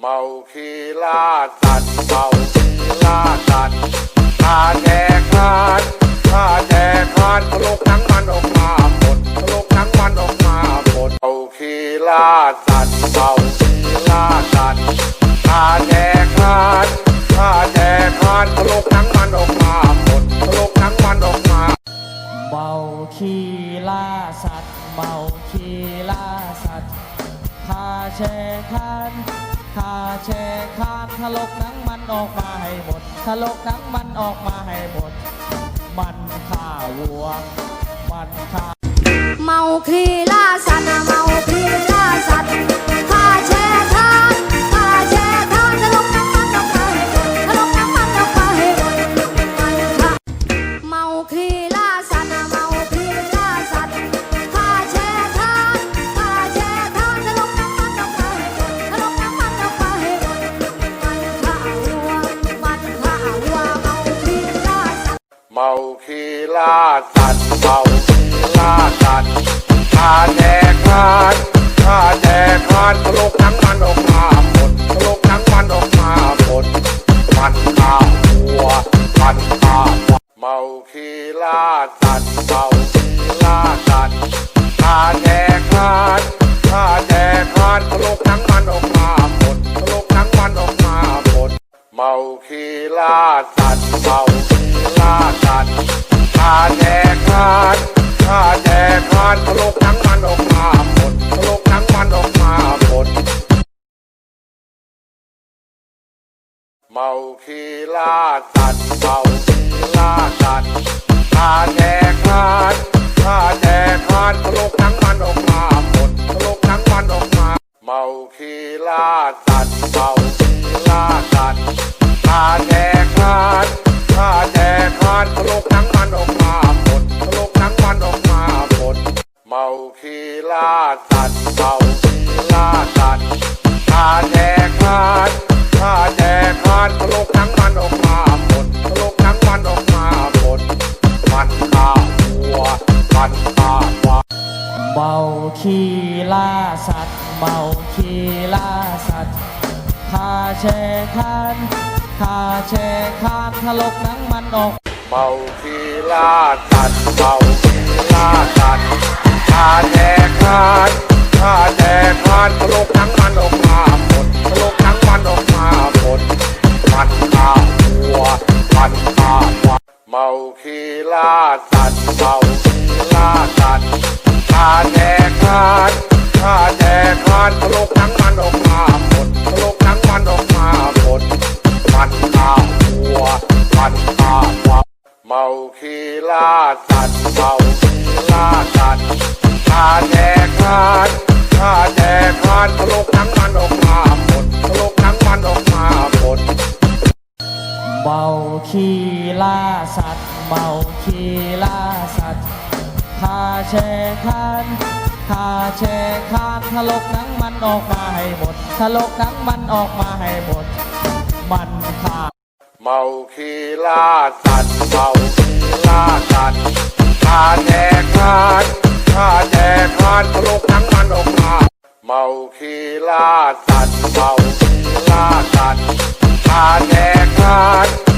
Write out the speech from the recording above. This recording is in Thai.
เมาคีล่าสัตว์เมาคีล่าสัตว์ข้าแจกคานข้าแจกคานทะลุทั้งมันออกมาหมดทะลุทั้งมันออกมาหมดเมาคีล่าสัตว์เมาคีล่าสัตว์ข้าแจกคานข้าแจกคานทะลุทั้งมันออกมาหมดทะลุทั้งมันออกมาเมาคีล่าสัตว์เมาคีล่าสัตว์พาแชร์คาน คาแชร์คานทะลกหนังมันออกมาให้หมดทะลกหนังมันออกมาให้หมด มันฆ่าวัว มันฆ่า เมาคีลาสัต คีล่าสัตว์เมาคีล่าสัตว์ข้าแจกคานข้าแจกคานทะลุทั้งมันออกมาหมดทะลุทั้งมันออกมาหมดมันข้าวัวมันข้าวัวเมาคีล่าสัตว์เมาคีล่าสัตว์ข้าแจกคานข้าแจกคานทะลุทั้งมันออกมาหมดทะลุทั้งมันออกมาหมดเมาคีล่าสัตว์เมา แกคานข้าแจกานทะลุทั้งมันออกมาหมดทะลุทั้งมันออกมาหมด เมาคีล่าสัตว์เมาคีล่าสัตว์ข้าแจกคาน เมาคีล่าสัตว์เมาคีล่าสัตว์ข้าแจกคานข้าแจกคานทะลุทั้งมันออกมาหมดทะลุทั้งมันออกมาหมดมันฆ่าวัวมันฆ่าควายเมาคีล่าสัตว์เมาคีล่าสัตว์พาแชร์คานพาแชร์คานทะลกหนังมันออกเมาคีล่าสัตว์เมาคีล่าสัตว์ กคานทะลุทั้งมันออกมาหมดทะลุทั้งมันออกมาหมดมันฆ่าวัวมันฆ่าควเมาคีล่าสัตว์เมาคีล่าสัตว์ข้าแจกคานข้าแจกคานทะลุทั้งมันออกมาหมดทะลุทั้งมันออกมาหมดมันฆ่าวัวมันฆ่าควเมาคีล่าสัตว์เมา เมาคีล่าสัตว์ เมาคีล่าสัตว์พาแชร์คานพาแชร์คานทะลกหนังมันออกมาให้หมดทะลกหนังมันออกมาให้หมด มันฆ่าเมาคีล่าสัตว์ เมาคีล่าสัตว์ข้าแจกคานข้าแจกคานทะลุทั้งมันออกมา เมาคีล่าสัตว์ เมาคีล่าสัตว์ข้าแจ ก